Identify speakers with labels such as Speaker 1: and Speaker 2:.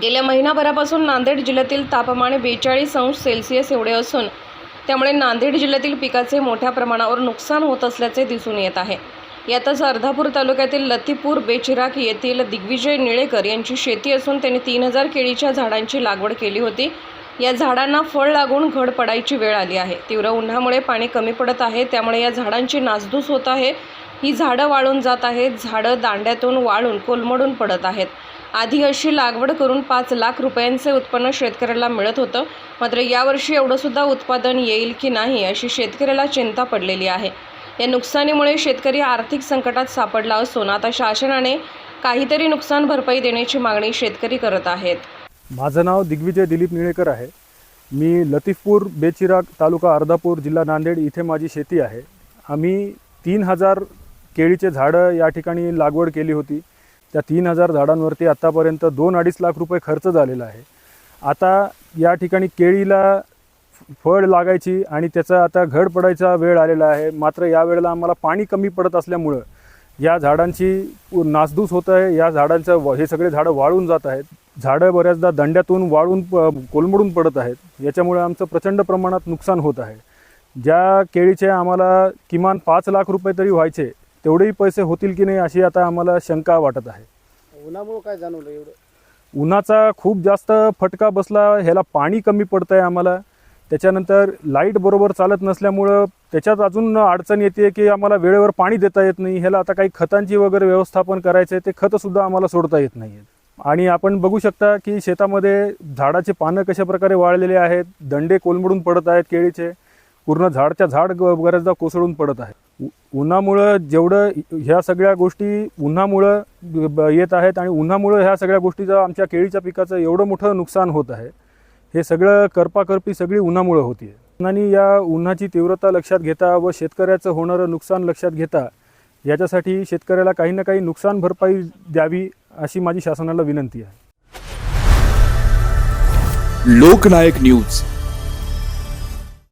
Speaker 1: गेल्या महिनाभरापासून नांदेड जिल्ह्यातील तापमान बेचाळीस अंश सेल्सिअस एवढे असून त्यामुळे नांदेड जिल्ह्यातील पिकाचे मोठ्या प्रमाणावर नुकसान होत असल्याचे दिसून येत आहे. यातच अर्धापूर तालुक्यातील लतीपूर बेचिराक येथील दिग्विजय निळेकर यांची शेती असून त्यांनी तीन हजार केळीच्या झाडांची लागवड केली होती. या झाडांना फळ लागून घड पडायची वेळ आली आहे. तीव्र उन्हामुळे पाणी कमी पडत आहे त्यामुळे या झाडांची नासधूस होत आहे. ही झाडं वाळून जात आहेत झाडं दांड्यातून वाळून कोलमडून पडत आहेत. आधी अशी लागवड करून पाच लाख रुपयांचे उत्पन्न शेतकऱ्याला मिळत होतं. मात्र यावर्षी एवढंसुद्धा उत्पादन येईल की नाही अशी शेतकऱ्याला चिंता पडलेली आहे. या नुकसानीमुळे शेतकरी आर्थिक संकटात सापडला असून आता शासनाने काहीतरी नुकसान भरपाई देण्याची मागणी शेतकरी करत आहेत.
Speaker 2: माझं नाव दिग्विजय दिलीप निळेकर आहे. मी लतीफपूर बेचिराग तालुका अर्धापूर जिल्हा नांदेड इथे माझी शेती आहे. आम्ही तीन हजार केळीचे झाडं या ठिकाणी लागवड केली होती. त्या तीन हजार झाडांवरती आत्तापर्यंत दोन अडीच लाख रुपये खर्च झालेला आहे. आता या ठिकाणी केळीला फळ लागायची आणि त्याचा आता घड पडायचा वेळ आलेला आहे. मात्र या वेळेला आम्हाला पाणी कमी पडत असल्यामुळं या झाडांची नासधूस होत आहे. या झाडांचं व- हे सगळे झाडं वाळून जात आहेत. झाडं बऱ्याचदा दंड्यातून वाळून प कोलमडून पडत आहेत. याच्यामुळे आमचं प्रचंड प्रमाणात नुकसान होत आहे. ज्या केळीचे आम्हाला किमान पाच लाख रुपये तरी व्हायचे तेवढेही पैसे होतील की नाही अशी आता आम्हाला शंका वाटत आहे.
Speaker 3: उन्हामुळं काय जाणवलं एवढं?
Speaker 2: उन्हाचा खूप जास्त फटका बसला ह्याला पाणी कमी पडतं आहे आम्हाला. त्याच्यानंतर लाइट बरोबर चालत नसल्यामुळं त्याच्यात अजून अडचण येते की आम्हाला वेळेवर पाणी देता येत नाही. ह्याला आता काही खतांची वगैरे व्यवस्थापन करायचं आहे ते खतंसुद्धा आम्हाला सोडता येत नाही आहेत आणि आपण बघू शकता की शेतामध्ये झाडाचे पानं कशा प्रकारे वाळलेले आहेत दंडे कोलमडून पडत आहेत केळीचे. पूर्ण झाडच्या झाड ग- बऱ्याचदा कोसळून पडत आहे. उ- उन्हामुळं जेवढं ह्या सगळ्या गोष्टी उन्हामुळं ब- येत आहेत आणि उन्हामुळं ह्या सगळ्या गोष्टीचं आमच्या केळीच्या पिकाचं एवढं मोठं नुकसान होत आहे. हे सगळं करपाकरपी सगळी उन्हामुळं होती आहे आणि या उन्हाची तीव्रता लक्षात घेता व शेतकऱ्याचं होणारं नुकसान लक्षात घेता याच्यासाठी शेतकऱ्याला काही ना काही नुकसान भरपाई द्यावी अशी माझी शासनाला विनंती आहे.
Speaker 4: लोकनायक न्यूज.